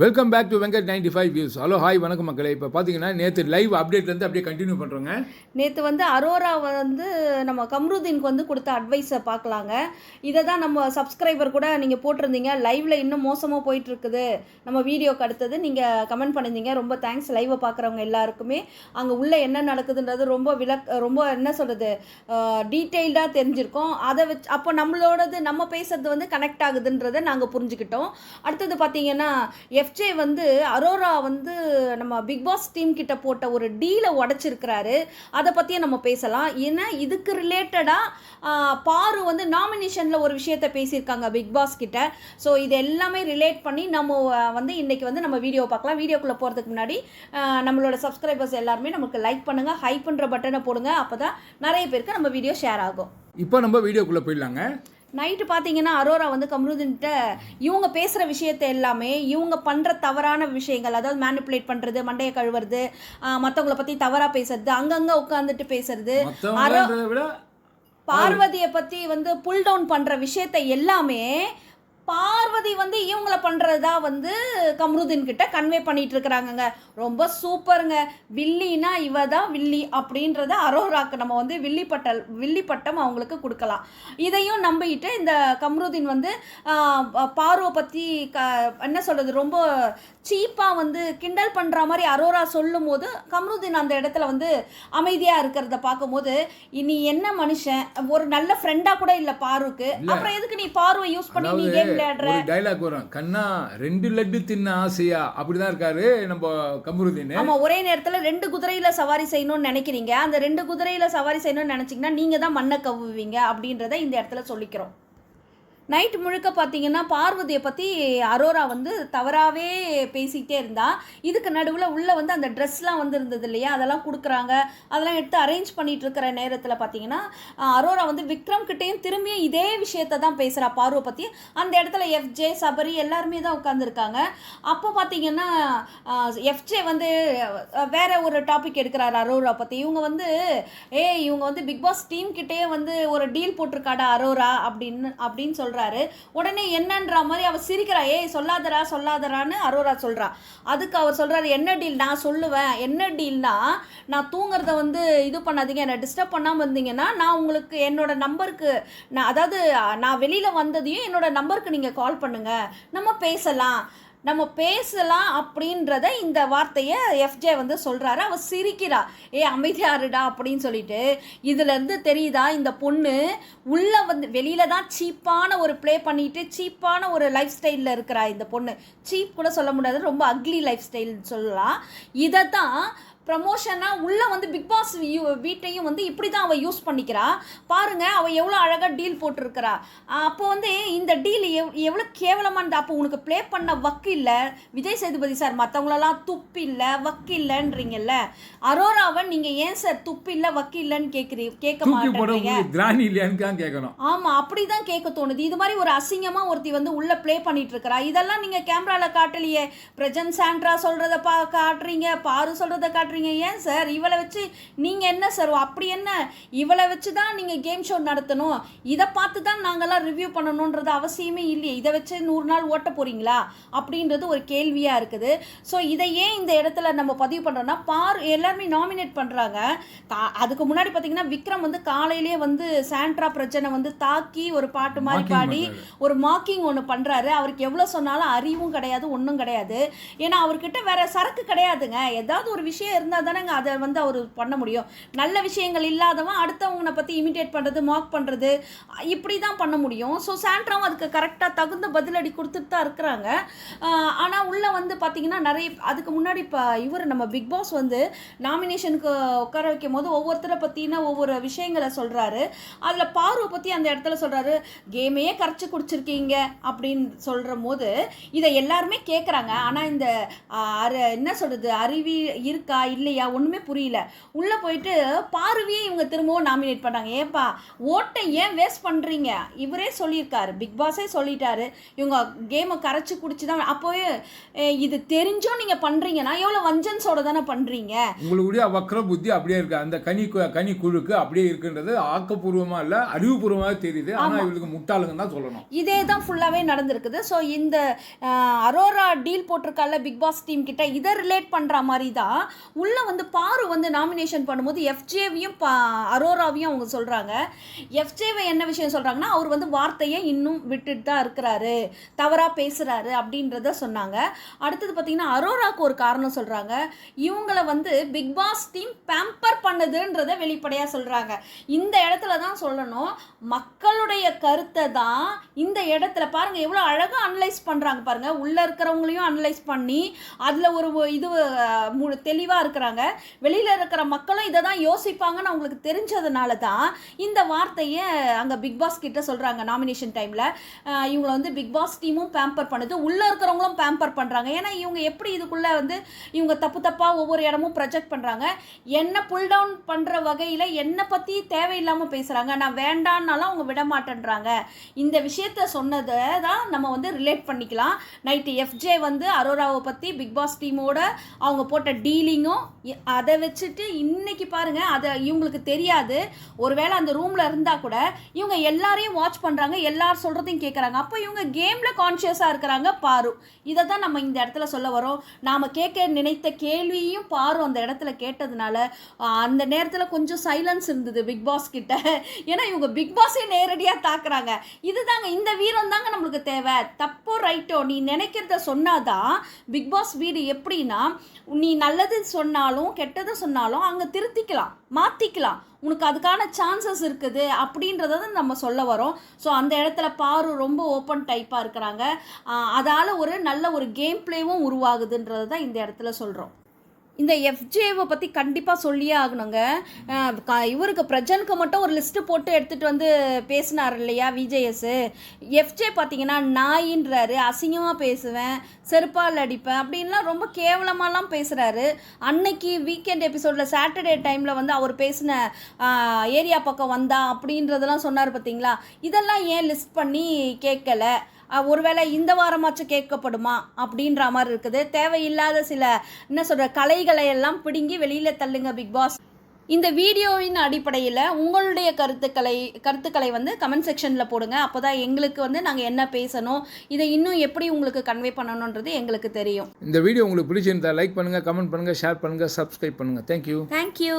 Welcome back to Venkat ninety five views hello hi வணக்கம் மக்களே. இப்போ பார்த்தீங்கன்னா நேற்று லைவ் அப்டேட்லேருந்து அப்படியே கண்டினியூ பண்ணுறோங்க நேற்று வந்து அரோரா வந்து நம்ம கம்ருதீனுக்கு வந்து கொடுத்த அட்வைஸை பார்க்கலாங்க இதை தான் நம்ம சப்ஸ்கிரைபர் கூட நீங்கள் போட்டிருந்தீங்க. லைவில் இன்னும் மோசமாக போயிட்டுருக்குது. நம்ம வீடியோக்கு அடுத்தது நீங்கள் கமெண்ட் பண்ணியிருந்தீங்க. ரொம்ப தேங்க்ஸ் லைவை பார்க்குறவங்க எல்லாருக்குமே. அங்கே உள்ளே என்ன நடக்குதுன்றது ரொம்ப விளக் ரொம்ப என்ன சொல்கிறது டீட்டெயில்டாக தெரிஞ்சிருக்கோம். அதை வச்சு அப்போ நம்மளோடது நம்ம பேசுறது வந்து கனெக்ட் ஆகுதுன்றதை நாங்கள் புரிஞ்சுக்கிட்டோம். அடுத்தது பார்த்தீங்கன்னா எஃப்ஜே வந்து அரோரா வந்து நம்ம பிக் பாஸ் டீம் கிட்ட போட்ட ஒரு டீலை உடச்சிருக்கிறாரு. அதை பற்றியே நம்ம பேசலாம். ஏன்னா இதுக்கு ரிலேட்டடாக பாரு வந்து நாமினேஷனில் ஒரு விஷயத்த பேசியிருக்காங்க பிக் பாஸ் கிட்ட. ஸோ இது எல்லாமே ரிலேட் பண்ணி நம்ம வந்து இன்றைக்கி வந்து நம்ம வீடியோ பார்க்கலாம். வீடியோக்குள்ளே போகிறதுக்கு முன்னாடி நம்மளோட சப்ஸ்கிரைபர்ஸ் எல்லாருமே நமக்கு லைக் பண்ணுங்கள் ஹைப்புன்ற பட்டனை போடுங்க. அப்போ தான் நிறைய பேருக்கு நம்ம வீடியோ ஷேர் ஆகும். இப்போ நம்ம வீடியோக்குள்ளே போயிடலாங்க. நைட்டு பார்த்தீங்கன்னா அரோரா வந்து கம்ருதன்கிட்ட இவங்க பேசுகிற விஷயத்தை எல்லாமே இவங்க பண்ணுற தவறான விஷயங்கள் அதாவது மேனிப்புலேட் பண்ணுறது மண்டையை கழுவுறது மற்றவங்கள பற்றி தவறாக பேசுறது அங்கங்கே உட்காந்துட்டு பேசுறது பார்வதியை பற்றி வந்து புல் டவுன் பண்ணுற விஷயத்தை எல்லாமே பார்வதி வந்து இவங்கள பண்ணுறதா வந்து கம்ருதீன் கிட்ட கன்வே பண்ணிட்டு இருக்கிறாங்கங்க ரொம்ப சூப்பருங்க. வில்லினா இவ தான் வில்லி அப்படின்றத அரோராக்கு நம்ம வந்து வில்லி பட்டல் வில்லி பட்டம் அவங்களுக்கு கொடுக்கலாம். இதையும் நம்பிட்டு இந்த கம்ருதீன் வந்து பார்வை பற்றி க என்ன சொல்கிறது ரொம்ப சீப்பாக வந்து கிண்டல் பண்ணுற மாதிரி அரோரா சொல்லும் போது கம்ருதீன் அந்த இடத்துல வந்து அமைதியாக இருக்கிறத பார்க்கும்போது நீ என்ன மனுஷன்? ஒரு நல்ல ஃப்ரெண்டாக கூட இல்லை பாருக்கு அப்புறம் எதுக்கு நீ பார்வை யூஸ் பண்ணி நீ கேம் விளையாடுற? டைலாக் வரும் கண்ணா ரெண்டு லட்டு தின்ன ஆசையா? அப்படிதான் இருக்காரு நம்ம கமருதீன் ஆமா ஒரே நேரத்துல ரெண்டு குதிரையில சவாரி செய்யணும்னு நினைக்கிறீங்க. அந்த ரெண்டு குதிரையில சவாரி செய்யணும்னு நினைச்சீங்கன்னா நீங்க தான் மண்ணை கவ்வுவீங்க அப்படின்றத இந்த இடத்துல சொல்லிக்கிறோம். நைட் முழுக்க பார்த்தீங்கன்னா பார்வதியை பற்றி அரோரா வந்து தவறாகவே பேசிக்கிட்டே இருந்தா. இதுக்கு நடுவில் உள்ளே வந்து அந்த ட்ரெஸ்லாம் வந்து இருந்தது இல்லையா? அதெல்லாம் கொடுக்குறாங்க. அதெல்லாம் எடுத்து அரேஞ்ச் பண்ணிட்டு இருக்கிற நேரத்தில் பார்த்தீங்கன்னா அரோரா வந்து விக்ரம் கிட்டேயும் திரும்பியும் இதே விஷயத்தை தான் பேசுகிறா பார்வை பற்றி அந்த இடத்துல எஃப்ஜே சபரி எல்லாருமே தான் உட்காந்துருக்காங்க அப்போ பார்த்தீங்கன்னா எஃப்ஜே வந்து வேற ஒரு டாபிக் எடுக்கிறாரு அரோரா பற்றி இவங்க வந்து ஏய் இவங்க வந்து பிக் பாஸ் டீம் கிட்டேயே வந்து ஒரு டீல் போட்டிருக்காடா அரோரா? அப்படின்னு அப்படின்னு சொல்கிறாங்க சொல்கிறாரு உடனே என்னன்ற மாதிரி அவர் சிரிக்கிறா. ஏய் சொல்லாதரா சொல்லாதரான்னு அரோரா சொல்கிறா அதுக்கு அவர் சொல்கிறாரு என்ன டீல் நான் சொல்லுவேன். என்ன டீல்னா நான் தூங்குறத வந்து இது பண்ணாதீங்க. என்னை டிஸ்டர்ப் பண்ணாமல் இருந்தீங்கன்னா நான் உங்களுக்கு என்னோட நம்பருக்கு நான் அதாவது நான் வெளியில் வந்ததையும் என்னோட நம்பருக்கு நீங்கள் கால் பண்ணுங்கள் நம்ம பேசலாம். நம்ம பேசலாம் அப்படின்றத இந்த வார்த்தையை எஃப்ஜே வந்து சொல்கிறாரு அவள் சிரிக்கிறா. ஏ அமைதியாருடா அப்படின்னு சொல்லிட்டு. இதுலேருந்து தெரியுதா? இந்த பொண்ணு உள்ளே வந்து வெளியில தான் சீப்பான ஒரு ப்ளே பண்ணிட்டு சீப்பான ஒரு லைஃப் ஸ்டைலில் இருக்கிறா இந்த பொண்ணு. சீப் கூட சொல்ல முடியாது. ரொம்ப அக்லி லைஃப் ஸ்டைல்னு சொல்லலாம். இதை தான் ப்ரமோஷனாக உள்ளே வந்து பிக் பாஸ் வீட்டையும் வந்து இப்படி தான் அவள் யூஸ் பண்ணிக்கிறா. பாருங்க அவள் எவ்வளோ அழகாக டீல் போட்டிருக்கிறா. அப்போ வந்து இந்த டீல் எவ் எவ்வளோ கேவலமானது அப்போ உனக்கு ப்ளே பண்ண வக்கு இல்லை. விஜய் சேதுபதி சார் மற்றவங்களெல்லாம் துப்பு இல்லை வக்கு இல்லைன்றீங்கல்ல. அரோராவை நீங்கள் ஏன் சார் துப்பு இல்லை வக்கு இல்லைன்னு கேட்குறீ கேட்க தூக்கி போட மாட்டேங்கிறீங்க உங்களுக்கு திராணி இல்லையான்னு தான் கேட்கணும். கேட்க தோணுது. இது மாதிரி ஒரு அசிங்கமா ஒருத்தி வந்து உள்ள ப்ளே பண்ணிட்டு இருக்கறா இதெல்லாம் நீங்க கேமரால காட்டலையே. பிரஜன் சாண்ட்ரா சொல்றத பா காட்டுறீங்க பாரு சொல்றத காட்டுறீங்க. ஏன் சார்? இவளை வச்சு நீங்க என்ன சார்? அப்படி என்ன? இவளை வச்சு தான் நீங்க கேம் ஷோ நடத்தணும். இதை பார்த்து தான் நாங்கெல்லாம் ரிவ்யூ பண்ணணுன்றது அவசியமே இல்லையே. இதை வச்சு நூறு நாள் ஓட்ட போறீங்களா? அப்படின்றது ஒரு கேள்வியா இருக்குது. ஸோ இதை ஏன் இந்த இடத்துல நம்ம பதிவு பண்றோம்னா பார் எல்லாருமே நாமினேட் பண்றாங்க. கா- அதுக்கு முன்னாடி பார்த்தீங்கன்னா விக்ரம் வந்து காலையிலேயே வந்து சாண்ட்ரா பிரச்சனை வந்து தாக்கி ஒரு பாட்டு மாதிரி பாடி. ஒரு மாக்கிங் ஒன்று பண்ணுறாரு அவருக்கு எவ்வளோ சொன்னாலும் அறிவும் கிடையாது ஒன்றும் கிடையாது. ஏன்னா அவர்கிட்ட வேற சரக்கு கிடையாதுங்க. ஏதாவது ஒரு விஷயம் இருந்தால் தானேங்க அதை வந்து அவர் பண்ண முடியும். நல்ல விஷயங்கள் இல்லாதவன் அடுத்தவங்களை பற்றி இமிட்டேட் பண்ணுறது மாக் பண்ணுறது இப்படி தான் பண்ண முடியும். ஸோ சாண்ட்ராவும் அதுக்கு கரெக்டாக தகுந்த பதிலடி கொடுத்துட்டு தான் இருக்கிறாங்க. ஆனால் உள்ளே வந்து பார்த்தீங்கன்னா நிறைய அதுக்கு முன்னாடி இப்போ இவர் நம்ம பிக் பாஸ் வந்து நாமினேஷனுக்கு உட்கார வைக்கும் போது ஒவ்வொருத்தரை பற்றின ஒவ்வொரு விஷயங்களை சொல்கிறாரு அதில் பார்வை பற்றி அந்த இடத்துல சொல்கிறாரு கேமையே கரைச்சி குடிச்சிருக்கீங்க அப்படின்னு சொல்கிற போது இதை எல்லாருமே கேட்குறாங்க ஆனால் இந்த அரு என்ன சொல்கிறது அருவி இருக்கா இல்லையா? ஒன்றுமே புரியல. உள்ளே போயிட்டு பார்வையே இவங்க திரும்பவும் நாமினேட் பண்ணாங்க ஏப்பா ஓட்டை ஏன் வேஸ்ட் பண்ணுறீங்க இவரே சொல்லியிருக்காரு. பிக் பாஸே சொல்லிட்டாரு. இவங்க கேமை கரைச்சி குடிச்சு தான் அப்போவே இது தெரிஞ்சும் நீங்கள் பண்ணுறீங்கன்னா எவ்வளோ வஞ்சன்ஸோட தானே பண்ணுறீங்க உங்களுடைய வக்ர புத்தி அப்படியே இருக்கு. அந்த கனி கனி குழுக்கு அப்படியே இருக்குன்றது ஆக்கப்பூர்வமா இல்ல அறிவுபூர்வமாக தெரியுது. ஆனா இவளுக்கு முட்டாளுங்க தான் சொல்லணும். இதே தான் ஃபுல்லாகவே நடந்திருக்குது. ஸோ இந்த அரோரா டீல் போட்டிருக்கால பிக் பாஸ் டீம் கிட்ட இதை ரிலேட் பண்ணுற மாதிரி தான் உள்ளே வந்து பாரு வந்து நாமினேஷன் பண்ணும்போது எஃப்ஜேவையும் பா அரோராவையும் அவங்க சொல்கிறாங்க எஃப்ஜேவை என்ன விஷயம் சொல்கிறாங்கன்னா அவர் வந்து வார்த்தையை இன்னும் விட்டுட்டு தான் இருக்கிறாரு. தவறாக பேசுகிறாரு அப்படின்றத சொன்னாங்க. அடுத்தது பார்த்தீங்கன்னா அரோராக்கு ஒரு காரணம் சொல்கிறாங்க இவங்களை வந்து பிக் பாஸ் டீம் பேம்பர் பண்ணுதுன்றதை வெளிப்படையாக சொல்கிறாங்க இந்த இடத்துல தான் சொல்லணும். மக்களுடைய கருத்தை தான் இந்த இடத்துல பாருங்கள் எவ்வளோ அழகாக அனலைஸ் பண்ணுறாங்க பாருங்கள் உள்ளே இருக்கிறவங்களையும் அனலைஸ் பண்ணி அதில் ஒரு இது தெளிவாக இருக்கிறாங்க. வெளியில் இருக்கிற மக்களும் இதை தான் யோசிப்பாங்கன்னு அவங்களுக்கு தெரிஞ்சதுனால தான் இந்த வார்த்தையை அங்கே பிக் பாஸ் கிட்ட சொல்கிறாங்க நாமினேஷன் டைமில் இவங்களை வந்து பிக் பாஸ் டீமும் பேம்பர் பண்ணுது. உள்ளே இருக்கிறவங்களும் பேம்பர் பண்ணுறாங்க ஏன்னா இவங்க எப்படி இதுக்குள்ளே வந்து இவங்க தப்பு தப்பாக ஒவ்வொரு இடமும் ப்ரொஜெக்ட் பண்ணுறாங்க என்ன புல் டவுன் பண்ணுற வகையில் என்னை பற்றி தேவையில்லாமல் பேசுகிறாங்க நான் வேண்டான்னாலும் அவங்க விட மாட்டேன்றாங்க. இந்த விஷயத்த சொன்னதை தான் நம்ம வந்து ரிலேட் பண்ணிக்கலாம். நைட்டு எஃப்ஜே வந்து அரோராவை பற்றி பிக் பாஸ் டீமோட அவங்க போட்ட டீலிங்கும் அதை வச்சுட்டு இன்னைக்கு பாருங்க அதை இவங்களுக்கு தெரியாது. ஒருவேளை அந்த ரூமில் இருந்தால் கூட இவங்க எல்லாரையும் வாட்ச் பண்ணுறாங்க எல்லார் சொல்கிறதையும் கேட்குறாங்க அப்போ இவங்க கேமில் கான்ஷியஸாக இருக்கிறாங்க பாரு. இதை தான் நம்ம இந்த இடத்துல சொல்ல வரோம். நாம் கேட்க நினைத்த கேள்வியும் பாரு அந்த இடத்துல கேட்டதுனால அந்த நேரத்தில் கொஞ்சம் சைலன்ஸ் இருந்தது பிக் பாஸ் கிட்ட. ஏன்னா இவங்க பிக் பாஸே நேரடியாக தாக்குறாங்க. இதுதாங்க இந்த வீரம் தாங்க நம்மளுக்கு தேவை. தப்போ ரைட்டோ நீ நினைக்கிறத சொன்னாதான் பிக் பாஸ் வீடு எப்படின்னா நீ நல்லது சொன்னாலும் கெட்டதை சொன்னாலும் அங்கே திருத்திக்கலாம் மாற்றிக்கலாம் உனக்கு அதுக்கான சான்சஸ் இருக்குது அப்படின்றத நம்ம சொல்ல வரோம். ஸோ அந்த இடத்துல பாரு ரொம்ப ஓப்பன் டைப்பாக இருக்கிறாங்க. அதால் ஒரு நல்ல ஒரு கேம் பிளேவும் உருவாகுதுன்றதை தான் இந்த இடத்துல சொல்கிறோம் இந்த எஃப்ஜேவை பற்றி கண்டிப்பாக சொல்லியே ஆகணுங்க. க- இவருக்கு பிரஜனுக்கு மட்டும் ஒரு லிஸ்ட்டு போட்டு எடுத்துகிட்டு வந்து பேசினார் இல்லையா விஜேஎஸ்ஸு எஃப்ஜே பார்த்தீங்கன்னா நாயின்றாரு அசிங்கமாக பேசுவேன் செருப்பால் அடிப்பேன் அப்படின்லாம் ரொம்ப கேவலமாலாம் பேசுகிறாரு அன்னைக்கு வீக்கெண்ட் எபிசோடில் சாட்டர்டே டைமில் வந்து அவர் பேசின ஏரியா பக்கம் வந்தா அப்படின்றதெல்லாம் சொன்னார் பார்த்தீங்களா இதெல்லாம் ஏன் லிஸ்ட் பண்ணி கேட்கலை? ஒருவேளை இந்த வாரமாச்சும் கேட்கப்படுமா அப்படின்ற மாதிரி இருக்குது. தேவையில்லாத சில என்ன சொல்கிற கலைகளை எல்லாம் பிடுங்கி வெளியில் தள்ளுங்க பிக் பாஸ் இந்த வீடியோவின் அடிப்படையில் உங்களுடைய கருத்துக்களை கருத்துக்களை வந்து கமெண்ட் செக்ஷனில் போடுங்க. அப்போ தான் எங்களுக்கு வந்து நாங்கள் என்ன பேசணும் இதை இன்னும் எப்படி உங்களுக்கு கன்வே பண்ணணுன்றது எங்களுக்கு தெரியும். இந்த வீடியோ உங்களுக்கு பிடிச்சிருந்தா லைக் பண்ணுங்க கமெண்ட் பண்ணுங்க ஷேர் பண்ணுங்க சப்ஸ்கிரைப் பண்ணுங்க. Thank you thank you